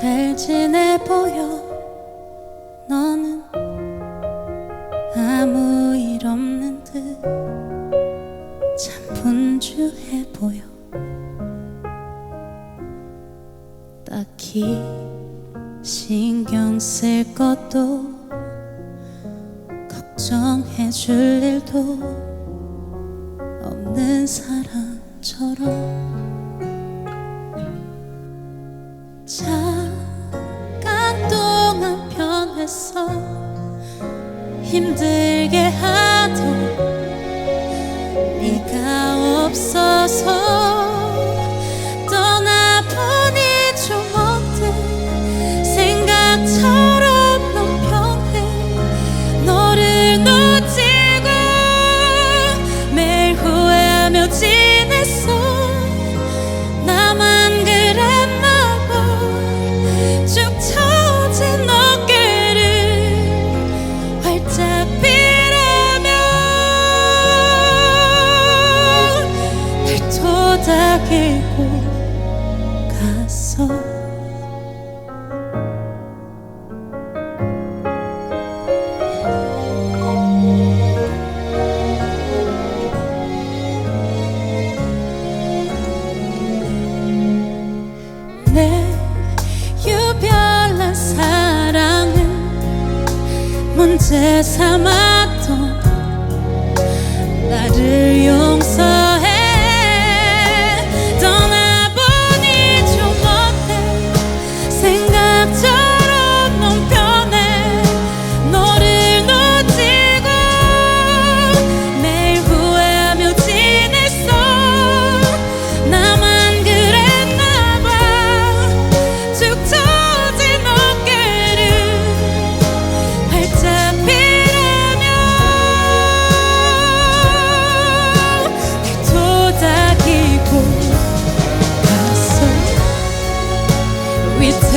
잘 지내 보여. 너는 아무 일 없는 듯 참 분주해 보여. 딱히 신경 쓸 것도 걱정해 줄 일도 없는 사람처럼 힘들게 하던 네가 없어서 토닥이고 갔어 내 유별난 사랑은 문제 삼았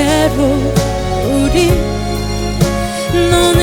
위태로 우리 너는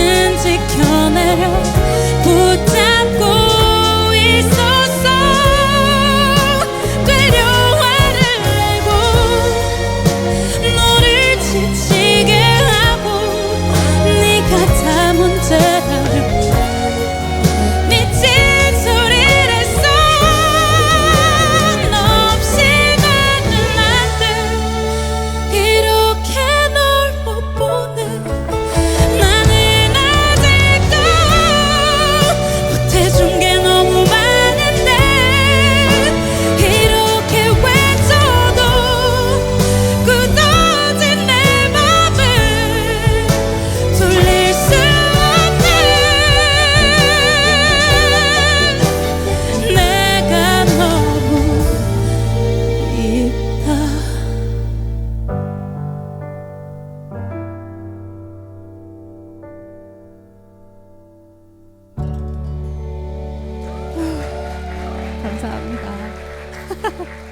ハハハ。